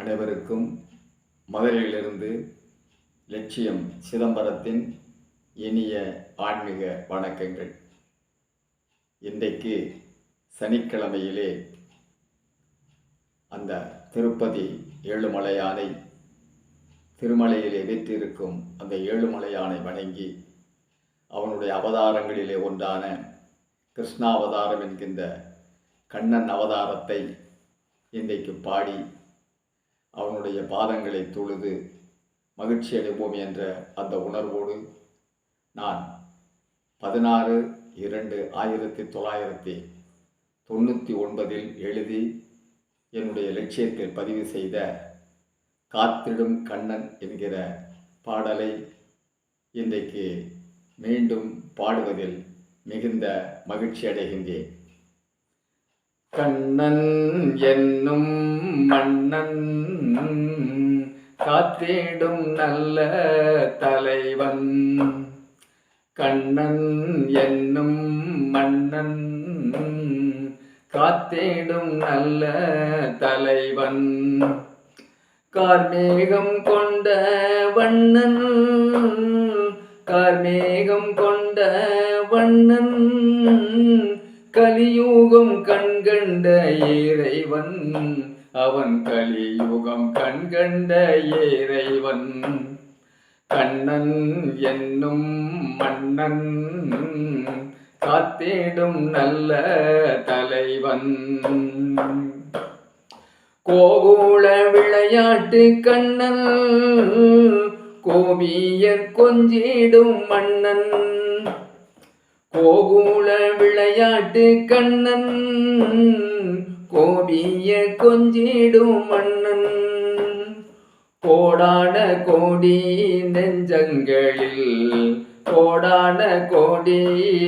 அனைவருக்கும் மதுரையிலிருந்து லட்சியம் சிதம்பரத்தின் இனிய ஆன்மீக வணக்கங்கள். இன்றைக்கு சனிக்கிழமையிலே அந்த திருப்பதி ஏழுமலையானை திருமலையிலே வீற்றிருக்கும் அந்த ஏழுமலையானை வணங்கி அவனுடைய அவதாரங்களிலே ஒன்றான கிருஷ்ணாவதாரம் என்கின்ற கண்ணன் அவதாரத்தை இன்றைக்கு பாடி அவனுடைய பாதங்களை தொழுது மகிழ்ச்சி அடைவோம் என்ற அந்த உணர்வோடு நான் பதினாறு இரண்டு ஆயிரத்தி தொள்ளாயிரத்தி தொண்ணூற்றி ஒன்பதில் எழுதி என்னுடைய லட்சியத்தில் பதிவு செய்த காத்திடும் கண்ணன் என்கிற பாடலை இன்றைக்கு மீண்டும் பாடுவதில் மிகுந்த மகிழ்ச்சி அடைகின்றேன். கண்ணன் என்னும் மன்னன் காத்திடும் நல்ல தலைவன். கண்ணன் என்னும் மன்னன் காத்திடும் நல்ல தலைவன். கார்மேகம் கொண்ட வண்ணன் கார்மேகம் கொண்ட வண்ணன் கலியுகம் கண்கண்ட இறைவன். அவன் கலியுகம் கண்கண்ட இறைவன். கண்ணன் என்னும் மன்னன் காத்திடும் நல்ல தலைவன். கோகுல விளையாட்டு கண்ணன் கோபியர் கொஞ்சிடும் மன்னன். கோகுல விளையாட்டு கண்ணன் கோபிய கொஞ்சிடும் மன்னன். கோடான கோடி நெஞ்சங்களில் கோடான கோடி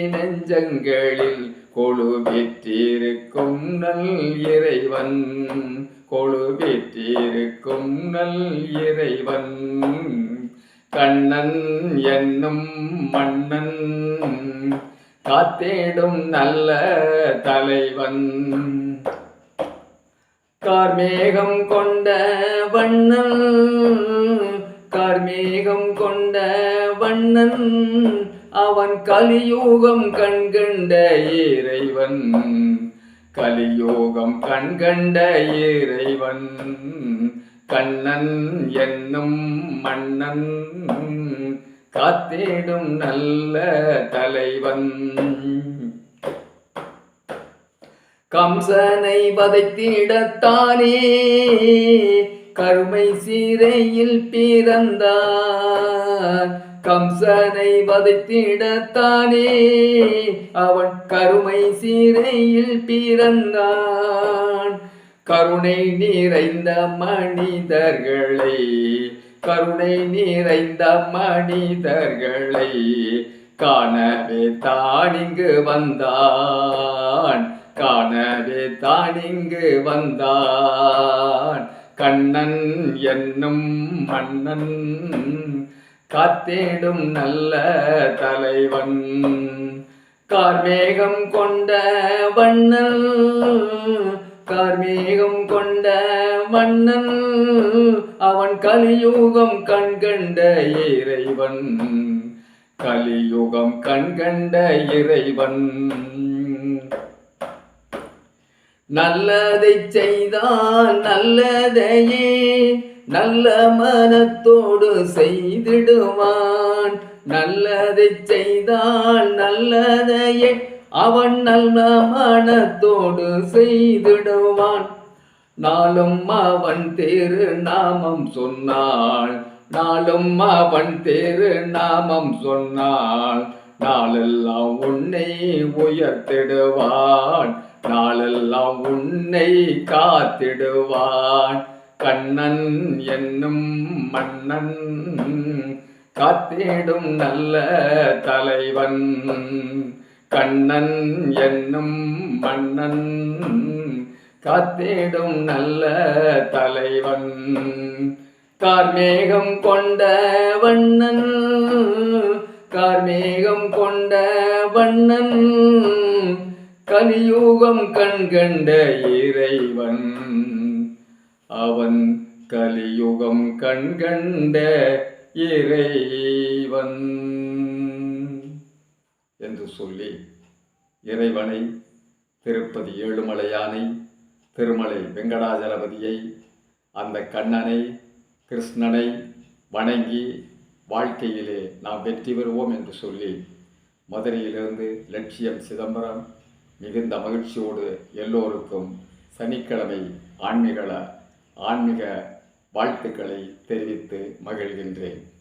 நெஞ்சங்களில் கொழுபெற்றிருக்கும் நல் இறைவன். கொழுபெற்றிருக்கும் நல் இறைவன். கண்ணன் என்னும் மன்னன் காத்தேடும் நல்ல தலைவன். கார்மேகம் கொண்ட வண்ணன் கார்மேகம் கொண்ட வண்ணன் அவன் கலியோகம் கண்கண்ட இறைவன். கலியோகம் கண்கண்ட இறைவன் கண்ணன் என்னும் மன்னன். காத்தேடும் நல்ல தலைவன். கம்சனை வதைத்திடத்தானே கருமை சீரையில் பிறந்தார். கம்சனை வதைத்திடத்தானே அவன் கருமை சீரையில் பிறந்தான். கருணை நிறைந்த மனிதர்களை கருணை நிறைந்த மனிதர்களை காணவே தான் இங்கு வந்தான். காணவே தான் இங்கு வந்தான். கண்ணன் என்னும் மன்னன் காத்தேடும் நல்ல தலைவன். கார்மேகம் கொண்ட வண்ணன் கார்மேகம் கொண்ட மன்னன் அவன் கலியுகம் கண்கண்ட இறைவன். கலியுகம் கண்கண்ட இறைவன். நல்லதை செய்தால் நல்லதையே நல்ல மனத்தோடு செய்திடுவான். நல்லதை செய்தால் நல்லதையே அவன் நல்ல மனத்தோடு செய்திடுவான். நாளும் அவன் தேரு நாமம் சொன்னாள். நாளும் அவன் தேரு நாமம் சொன்னாள். நாளெல்லாம் உன்னை உயர்த்திடுவான். நாளெல்லாம் உன்னை காத்திடுவான். கண்ணன் என்னும் மன்னன் காத்திடும் நல்ல தலைவன். கண்ணன் என்னும் மன்னன் காத்திடும் நல்ல தலைவன். கார்மேகம் கொண்ட வண்ணன் கார்மேகம் கொண்ட வண்ணன் கலியூகம் கண்கண்ட இறைவன். அவன் கலியுகம் கண்கண்ட இறைவன். என்று சொல்லி இறைவனை திருப்பதி ஏழுமலையானை திருமலை வெங்கடாஜலபதியை அந்த கண்ணனை கிருஷ்ணனை வணங்கி வாழ்க்கையிலே நாம் வெற்றி பெறுவோம் என்று சொல்லி மதுரையிலிருந்து லட்சியம் சிதம்பரம் மிகுந்த மகிழ்ச்சியோடு எல்லோருக்கும் சனிக்கிழமை ஆன்மீக ஆன்மீக வாழ்த்துக்களை தெரிவித்து மகிழ்கின்றேன்.